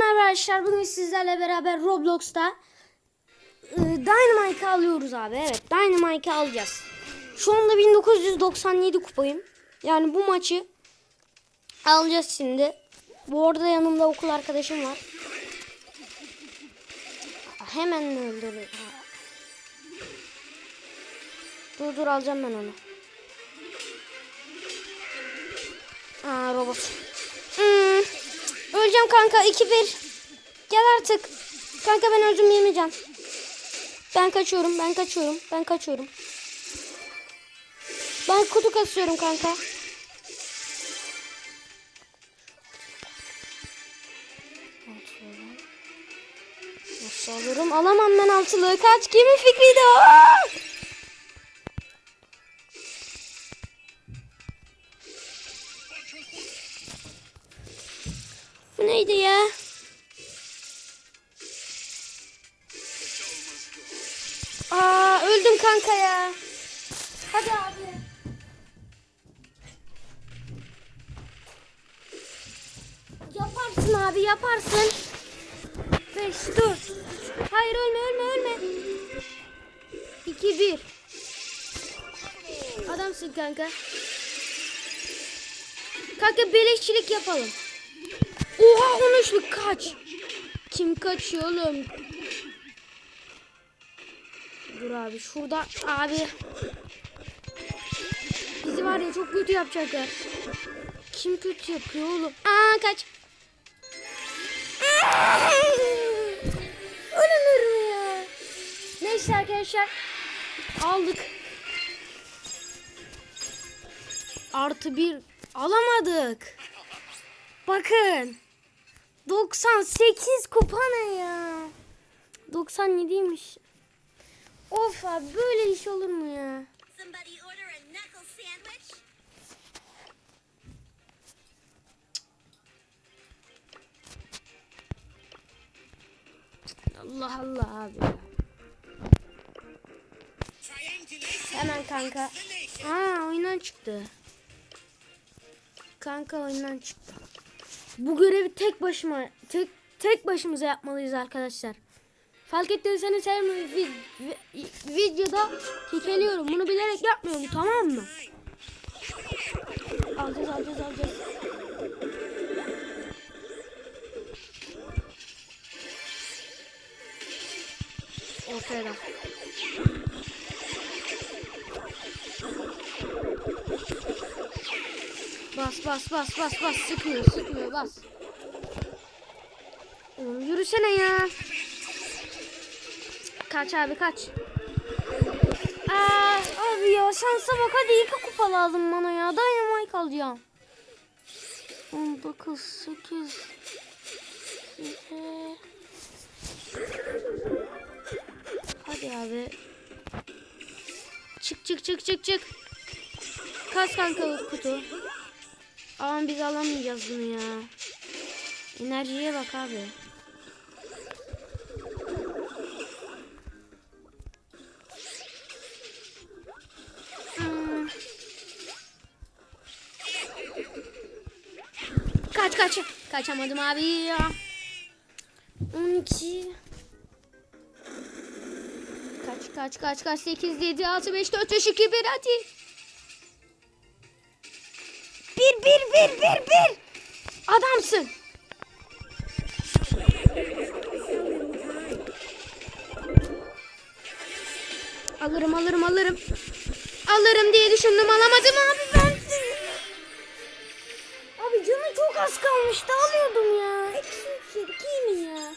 merhaba arkadaşlar. Bugün sizlerle beraber Roblox'ta e, Dynamite alıyoruz abi. Evet Dynamite alacağız. Şu anda 1997 kupayım. Yani bu maçı alacağız şimdi. Bu arada yanımda okul arkadaşım var. Hemen öldürür. Dur dur alacağım ben onu. Aa robot. Öleceğim kanka 2-1. Gel artık. Kanka ben öldüm yemeyeceğim. Ben kaçıyorum ben kaçıyorum ben kaçıyorum. Ben kutu kasıyorum kanka. Nasıl alırım? Alamam ben altılığı. Kaç kimin fikriydi o? Bu neydi ya? Aa öldüm kanka ya. Hadi abi. Yaparsın abi yaparsın. 5 4 Hayır ölme ölme ölme. 2 1 Adamsın kanka. Kanka beleşçilik yapalım. Oha 13'lük kaç. Kim kaçıyor oğlum? Dur abi şurada abi. Bizi var ya çok kötü yapacaklar. Kim kötü yapıyor oğlum? Aa kaç. Ölünür mü ya? Neyse arkadaşlar. Aldık. Artı bir alamadık. Bakın. 98 kupa ne ya? 97'ymiş. Of abi böyle iş olur mu ya? Allah Allah abi ya. Hemen kanka. Aa oyundan çıktı. Kanka oyundan çıktı. Bu görevi tek başıma tek tek başımıza yapmalıyız arkadaşlar. Fark ettiyseniz her vi- vi- videoda kekeliyorum. Bunu bilerek yapmıyorum tamam mı? Alacağız alacağız alacağız. Ortaya da. Bas bas bas bas sıkmıyor sıkmıyor bas. Oğlum yürüsene ya. Kaç abi kaç. Aa, abi ya şansa bak hadi iki kupa lazım bana ya. Dynamite alacağım. 19 8 7 Hadi abi. Çık çık çık çık çık. Kaç kanka kutu. Ama biz alamayacağız bunu ya. Enerjiye bak abi. Hmm. Kaç kaç. Kaçamadım abi ya. 12 Kaç kaç kaç kaç 8 7 6 5 4 3 2 1 hadi. 1 1 1 1 1 Adamsın. Alırım alırım alırım. Alırım diye düşündüm alamadım abi ben. Abi canı çok az kalmıştı alıyordum ya. Eksi mi ya?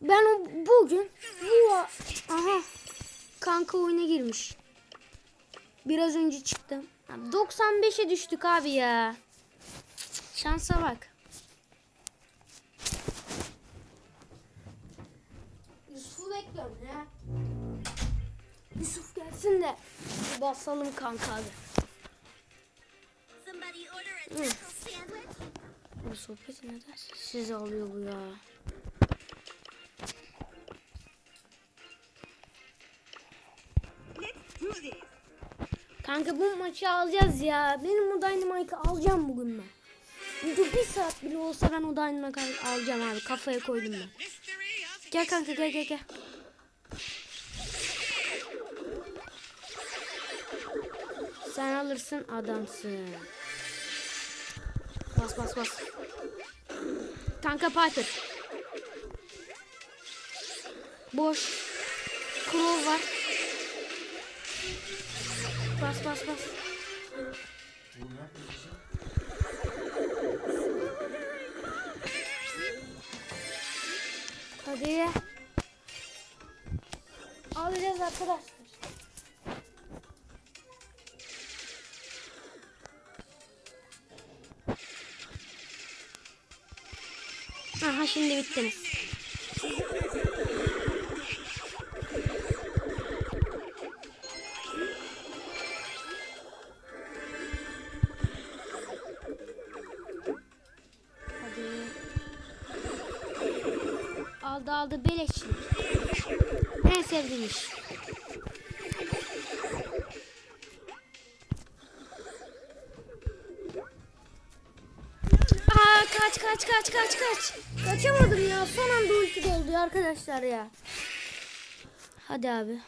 Ben o bugün bu aha kanka oyuna girmiş. Biraz önce çıktım. Abi 95'e düştük abi ya. Şansa bak. Yusuf'u bekliyorum ya. Yusuf gelsin de bir basalım kanka abi. Bu sohbet neden sizi alıyor bu ya? Kanka bu maçı alacağız ya. Benim bu Dynamite'ı alacağım bugün ben. Dur bir saat bile olsa ben o Dynamite al- alacağım abi. Kafaya koydum ben. Gel kanka gel gel gel. Sen alırsın adamsın. Bas bas bas. Kanka Piper. Boş. Crow var. Bas bas bas. Hadi. Alacağız arkadaşlar. Aha şimdi bittiniz. Aldı aldı beleşçi. En sevdiğim iş. Aa kaç kaç kaç kaç kaç. Kaçamadım ya. Son anda ulti doldu arkadaşlar ya. Hadi abi.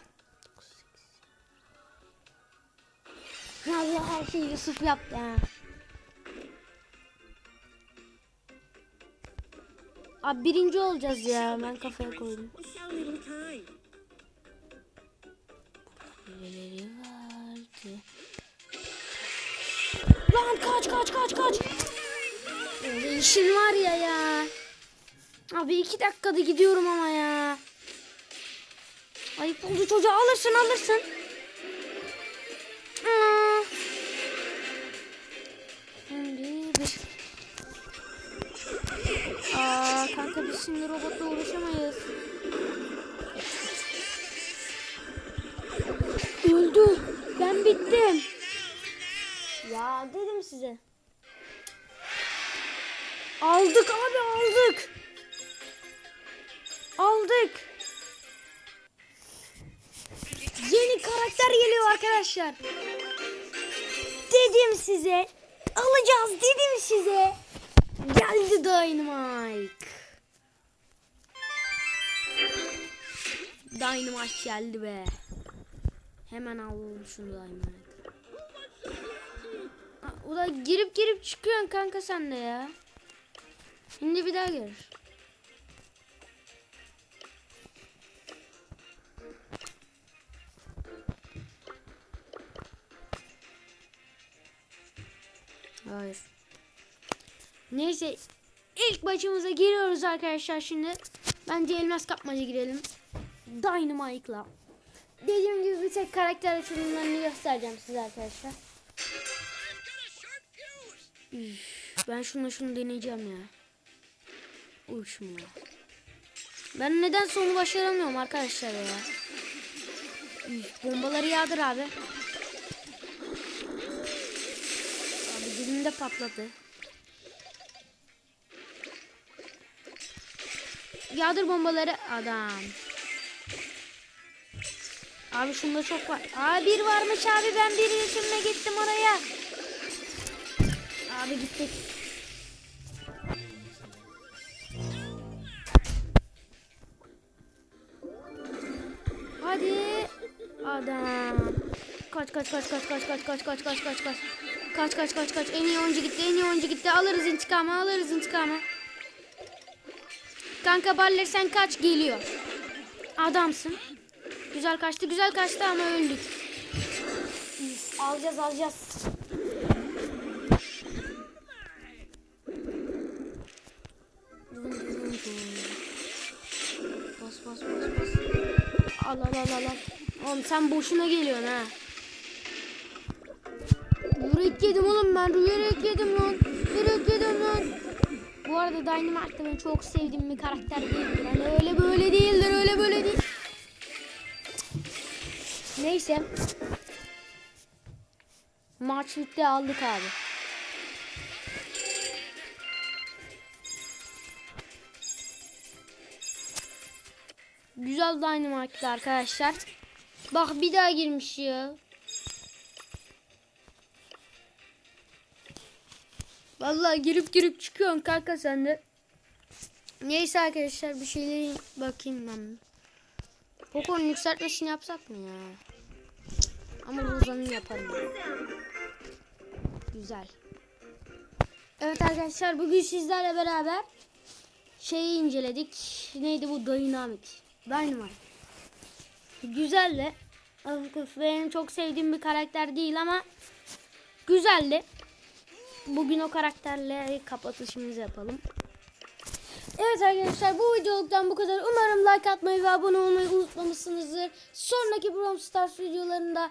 Abi her şeyi Yusuf yaptı ha. Abi birinci olacağız ya. Ben kafaya koydum. Lan kaç kaç kaç kaç. Öyle işin var ya ya. Abi iki dakikada gidiyorum ama ya. Ayıp oldu çocuğa alırsın alırsın. Şimdi robotla uğraşamayız. Öldü. Ben bittim. Ya dedim size. Aldık abi aldık. Aldık. Yeni karakter geliyor arkadaşlar. Dedim size. Alacağız dedim size. Geldi Dynamite. Dynamite geldi be. Hemen alalım şunu Dynamite. O da girip girip çıkıyorsun kanka sen de ya. Şimdi bir daha gelir. Hayır. Neyse ilk maçımıza giriyoruz arkadaşlar şimdi. Bence elmas kapmaca girelim. Dynamite'la. Dediğim gibi bir tek karakter açılımlarını göstereceğim size arkadaşlar. Ben şunu şunu deneyeceğim ya. Uçma. Ben neden sonu başaramıyorum arkadaşlar ya. Üf, bombaları yağdır abi. Abi dilimde patladı. Yağdır bombaları adam. Abi şunda çok var. Aa bir varmış abi ben bir yaşımla gittim oraya. Abi gittik. Hadi adam. Kaç kaç kaç kaç kaç kaç kaç kaç kaç kaç kaç. Kaç kaç kaç kaç. En iyi oyuncu gitti. En iyi oyuncu gitti. Alırız intikamı. Alırız intikamı. Kanka Baller sen kaç geliyor. Adamsın. Güzel kaçtı. Güzel kaçtı ama öldük. Alacağız alacağız. Bas bas bas bas. Al al al al. Oğlum sen boşuna geliyorsun ha. Yürek yedim oğlum ben. Yürek yedim lan. Yürek yedim lan. Bu arada Dynamite de ben çok sevdiğim bir karakter değildir. Hani öyle böyle değildir. Öyle böyle değil. Neyse. Maç bitti aldık abi. Güzel Dynamite'dı arkadaşlar. Bak bir daha girmiş ya. Vallahi girip girip çıkıyorsun kanka sen de. Neyse arkadaşlar bir şeyleri bakayım ben. Poco'nun yükseltmesini yapsak mı ya? Ama Rozan'ı yaparım. Güzel. Evet arkadaşlar bugün sizlerle beraber şeyi inceledik. Neydi bu? Dynamit. Dynamite. Güzeldi. Benim çok sevdiğim bir karakter değil ama güzeldi. Bugün o karakterle kapatışımızı yapalım. Evet arkadaşlar bu videoluktan bu kadar. Umarım like atmayı ve abone olmayı unutmamışsınızdır. Sonraki Brawl Stars videolarında